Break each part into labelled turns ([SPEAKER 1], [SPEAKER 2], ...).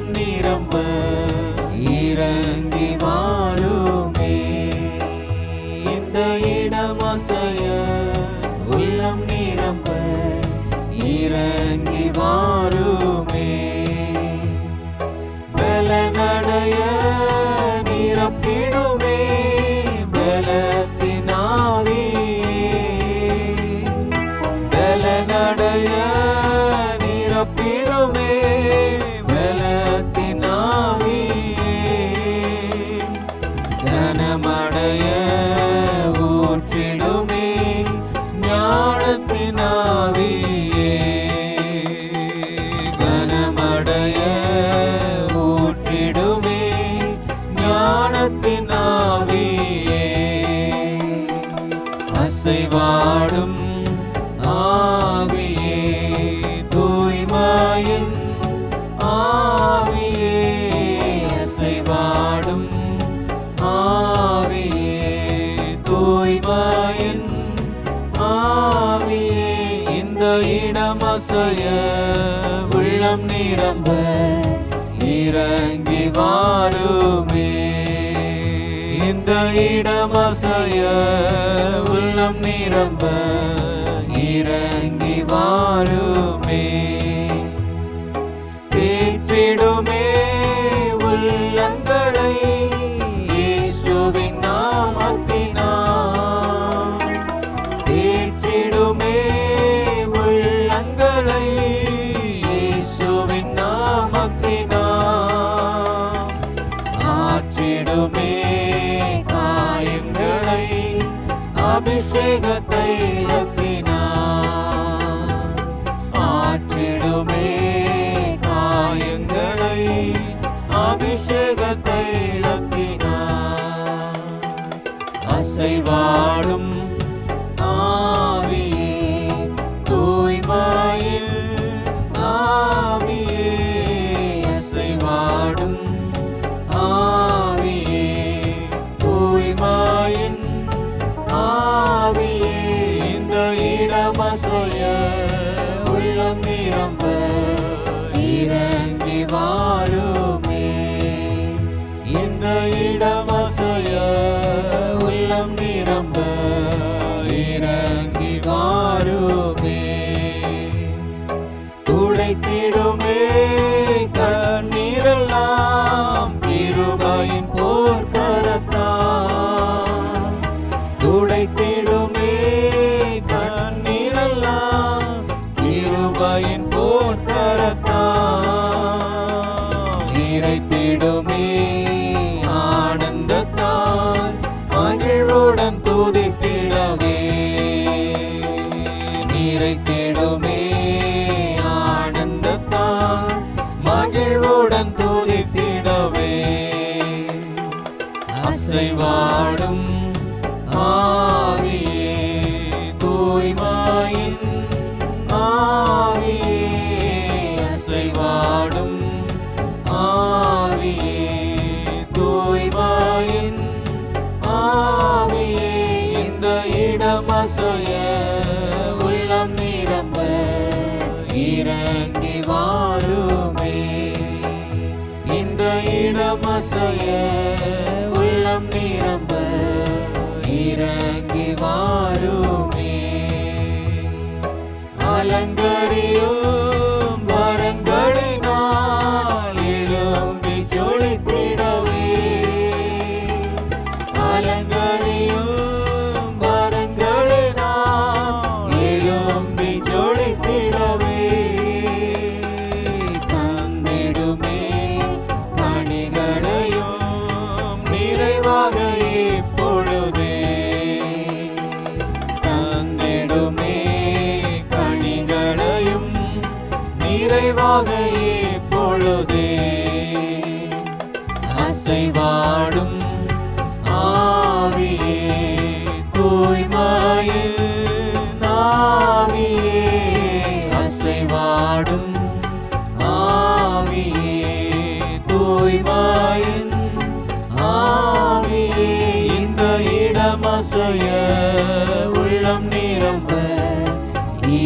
[SPEAKER 1] உள்ளம் நிரம்ப இறங்கி மாறுமே இந்த இடம் அசைய உள்ளம் நிரம்ப. இறங்கி வாருமே அசைவாடும் ஆவியே தூய்மையின் ஆவியே அசைவாடும் ஆவியே தூய்மையின் ஆவியே இந்த இடம் அசைய உள்ளம் நிரம்ப இறங்கி வாருமே. இந்த இடம் அசைய உள்ளம் நிரம்ப இறங்கி வாருமே. தேற்றிடுமே அபிஷேக தைலத்தினால் இறங்கி வாருமே இந்த இடம் அசைய உள்ளம் நிரம்ப இறங்கி வாருமே. துடைத்திடுமே கண்ணீரெல்லாம் கிருபையின் போர்க்கரத்தான் துடைத்திடுமே ஆனந்தத்தான் இறங்கி வாருமே. இந்த இடம் அசைய உள்ளம் நிரம்ப இறங்கி வாருமே. அலங்கரியும் இறைவாக இப்பொழுதே அசைவாடும்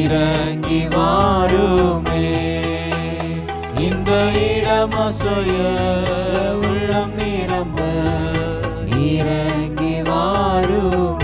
[SPEAKER 1] இறங்கி மாறுமே இந்த இடம் அசைய உள்ளம் நிரம்ப.
[SPEAKER 2] இறங்கி மாறும்